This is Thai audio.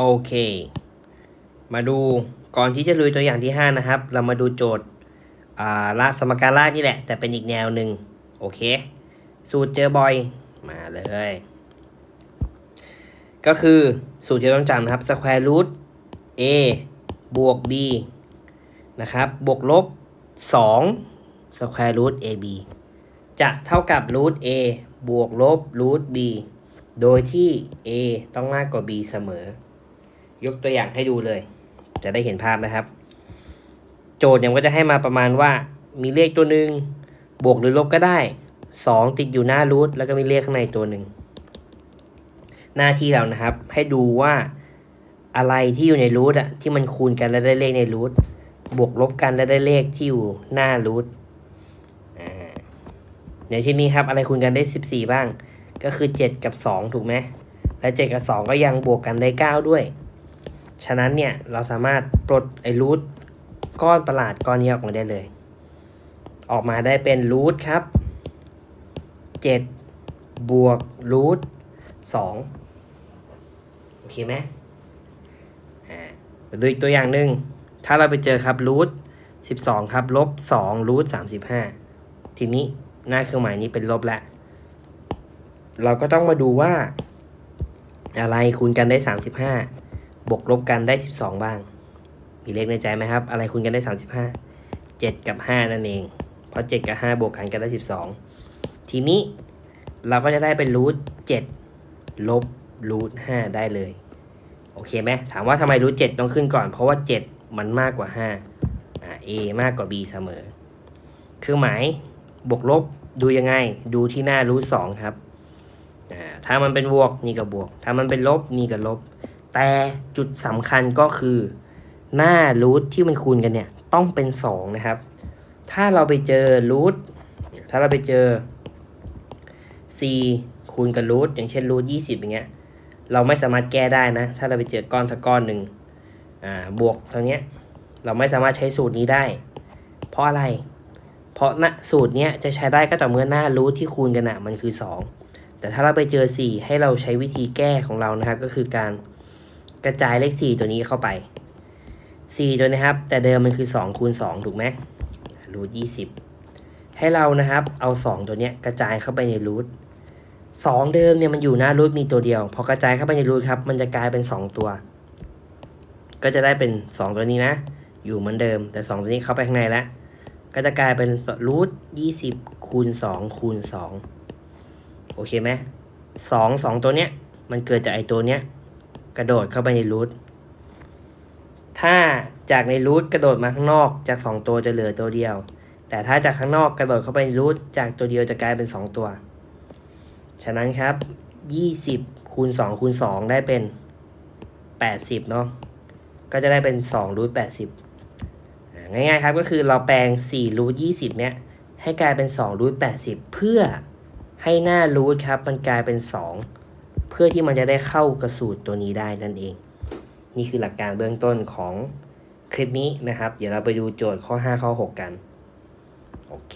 โอเค มาดูก่อนที่จะลุยตัวอย่างที่ 5 นะครับ เรามาดูโจทย์อ่าละสมการล่านี่แหละ แต่เป็นอีกแนวหนึ่งโอเค สูตรเจอบ่อย มาเลย ก็คือสูตรที่ต้องจำนะครับ square root a บวก b นะครับ บวกลบ2 square root ab จะเท่ากับ root a บวกลบ root b โดยที่ a ต้องมากกว่า b เสมอ ยกตัวอย่างให้ดูเลย จะได้เห็นภาพนะครับ โจทย์เนี่ยก็จะให้มาประมาณว่ามีเลขตัวหนึ่งบวกหรือลบก็ได้ 2 ติดอยู่หน้ารูทแล้วก็มีเลขข้างในตัวหนึ่งหน้าที่เรานะครับ ให้ดูว่าอะไรที่อยู่ในรูทอะที่มันคูณกันแล้วได้เลขในรูทบวกลบกันแล้วได้เลขที่อยู่หน้ารูทอ่าอย่างเช่นนี้ครับ อะไรคูณกันได้ 14 บ้าง ก็คือ 7 กับ 2 ถูกไหมและ 7 กับ 2 ก็ยังบวกกันได้ 9 ด้วย ฉะนั้นเนี่ยเราสามารถปลดไอ้รูทก้อนประหลาดก้อนนี้ออกมาได้เลย ออกมาได้เป็นรูทครับ 7 บวกรูท2โอเคไหมอ่าดูอีกตัวอย่างหนึ่งถ้าเราไปเจอครับรูท12 ครับ ลบ2รูท35 ทีนี้หน้าเครื่องหมายนี้เป็นลบแล้วเราก็ต้องมาดูว่า อะไรคูณกันได้ 35 บวกลบกันได้ 12 บ้าง มีเลขในใจไหมครับ อะไรคูณกันได้ 35 7 กับ 5 นั่นเอง เพราะ 7 กับ 5 บวกกันก็ได้ 12 ทีนี้เราก็จะได้เป็นรูท7ลบรูท5ได้เลย โอเคไหมถามว่าทำไมรูท7ต้องขึ้นก่อน เพราะว่า 7 มันมากกว่า 5 อ่า a มากกว่า b เสมอ เครื่องหมายบวกลบดูยังไง ดูที่หน้ารูท2ครับอ่าถ้ามันเป็นบวกนี่ก็บวก ถ้ามันเป็นลบนี่ก็ลบ แต่จุดสำคัญก็คือ หน้ารูทที่มันคูณกันเนี่ย ต้องเป็น 2 นะครับ ถ้าเราไปเจอรูทถ้าเราไปเจอ c คูณกับรูทอย่างเช่นรูท20อย่างเงี้ยเราไม่สามารถแก้ได้นะ ถ้าเราไปเจอก้อนสักก้อนหนึ่งอ่าบวกตรงเนี้ยเราไม่สามารถใช้สูตรนี้ได้ เพราะอะไร เพราะณสูตรเนี้ยจะใช้ได้ก็ต่อเมื่อหน้ารูทที่คูณกันอะมันคือ 2 แต่ถ้าเราไปเจอ 4 ให้เราใช้วิธีแก้ของเรานะครับ ก็คือการ ระจายเลข 4 ตัวนี้เข้าไป 4 ตัวนะครับ แต่เดิมมันคือ 2 คูณ 2 ถูกไหมรูท20ให้เรานะครับ เอา 2 ตัวเนี้ยกระจายเข้าไปในรูท2เดิมเนี่ยมันอยู่หน้ารูทมีตัวเดียว พอกระจายเข้าไปในรูทครับ มันจะกลายเป็น 2 ตัว ก็จะได้เป็น 2 ตัวนี้นะ อยู่เหมือนเดิม แต่ 2 ตัวนี้เข้าไปข้างในแล้ว ก็จะกลายเป็นรูท20คูณ2คูณ2โอเคไหมสองสองตัวเนี้ยมันเกิดจากไอตัวเนี้ย กระโดดเข้าไปในรูทถ้าจากในรูทกระโดดมาข้างนอกจากสองตัวจะเหลือตัวเดียว แต่ถ้าจากข้างนอกกระโดดเข้าไปในรูทจากตัวเดียวจะกลายเป็นสองตัว ฉะนั้นครับยี่สิบคูณสองคูณสองได้เป็นแปดสิบเนาะก็จะได้เป็นสองรูทแปดสิบง่ายๆครับก็คือเราแปลงสี่รูทยี่สิบเนี้ยให้กลายเป็นสองรูทแปดสิบเพื่อให้หน้ารูทครับมันกลายเป็น 2 พื่อที่มันจะได้เข้ากระสูตรตัวนี้ได้นั่นเอง นี่คือหลักการเบื้องต้นของคลิปนี้นะครับ เดี๋ยวเราไปดูโจทย์ข้อ 5 ข้อ 6 กัน โอเค